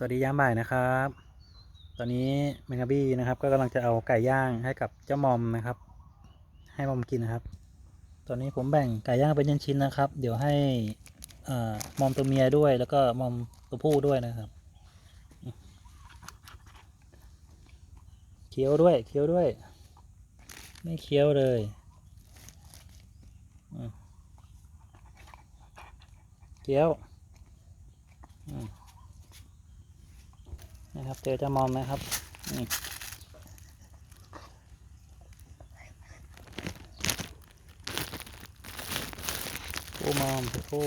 สวัสดียามบ่ายนะครับ ตอนนี้แมงกะบี้นะครับ ก็กำลังจะเอาไก่ย่างให้กับเจ้ามอมนะครับ ให้มอมกินนะครับ ตอนนี้ผมแบ่งไก่ย่างเป็นชิ้นๆนะครับ เดี๋ยวให้อมอมตัวเมียด้วย แล้วก็มอมตัวผู้ด้วยนะครับเคี้ยวด้วยเคี้ยวด้วย ไม่เคี้ยวเลยเคี้ยวอืม นะครับเจอจะมอมนะครับนี่ผู้มอมผู้